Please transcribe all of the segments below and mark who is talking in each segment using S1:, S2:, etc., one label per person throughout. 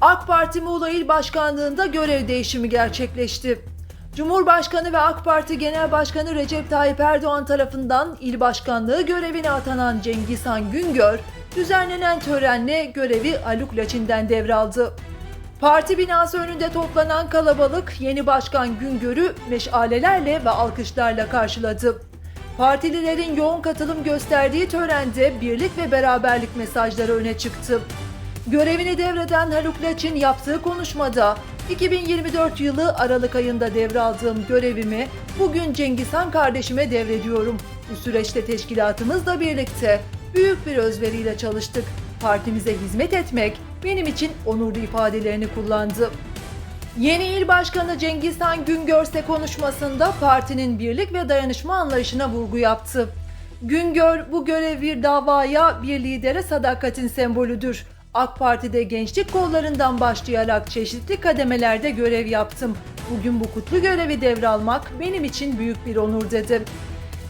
S1: AK Parti Muğla İl Başkanlığı'nda görev değişimi gerçekleşti. Cumhurbaşkanı ve AK Parti Genel Başkanı Recep Tayyip Erdoğan tarafından il başkanlığı görevine atanan Cengizhan Güngör, düzenlenen törenle görevi Haluk Laçin'den devraldı. Parti binası önünde toplanan kalabalık yeni başkan Güngör'ü meşalelerle ve alkışlarla karşıladı. Partililerin yoğun katılım gösterdiği törende birlik ve beraberlik mesajları öne çıktı. Görevini devreden Haluk Laçin yaptığı konuşmada 2024 yılı Aralık ayında devraldığım görevimi bugün Cengizhan kardeşime devrediyorum. Bu süreçte teşkilatımızla birlikte büyük bir özveriyle çalıştık. Partimize hizmet etmek benim için onurlu ifadelerini kullandı. Yeni il başkanı Cengizhan Güngörse konuşmasında partinin birlik ve dayanışma anlayışına vurgu yaptı. Güngör bu görev bir davaya, bir lidere sadakatin sembolüdür. AK Parti'de gençlik kollarından başlayarak çeşitli kademelerde görev yaptım. Bugün bu kutlu görevi devralmak benim için büyük bir onur dedi.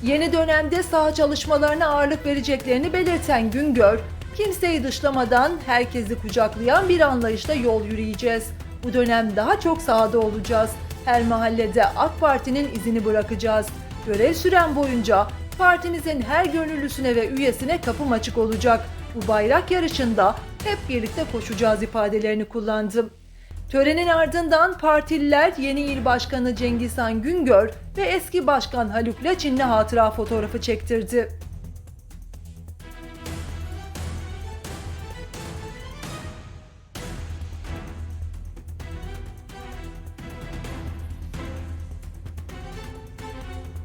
S1: Yeni dönemde saha çalışmalarına ağırlık vereceklerini belirten Güngör, kimseyi dışlamadan herkesi kucaklayan bir anlayışla yol yürüyeceğiz. Bu dönem daha çok sahada olacağız. Her mahallede AK Parti'nin izini bırakacağız. Görev süren boyunca partimizin her gönüllüsüne ve üyesine kapım açık olacak. Bu bayrak yarışında hep birlikte koşacağız ifadelerini kullandım. Törenin ardından partililer yeni il başkanı Cengizhan Güngör ve eski başkan Haluk Laçin'le hatıra fotoğrafı çektirdi.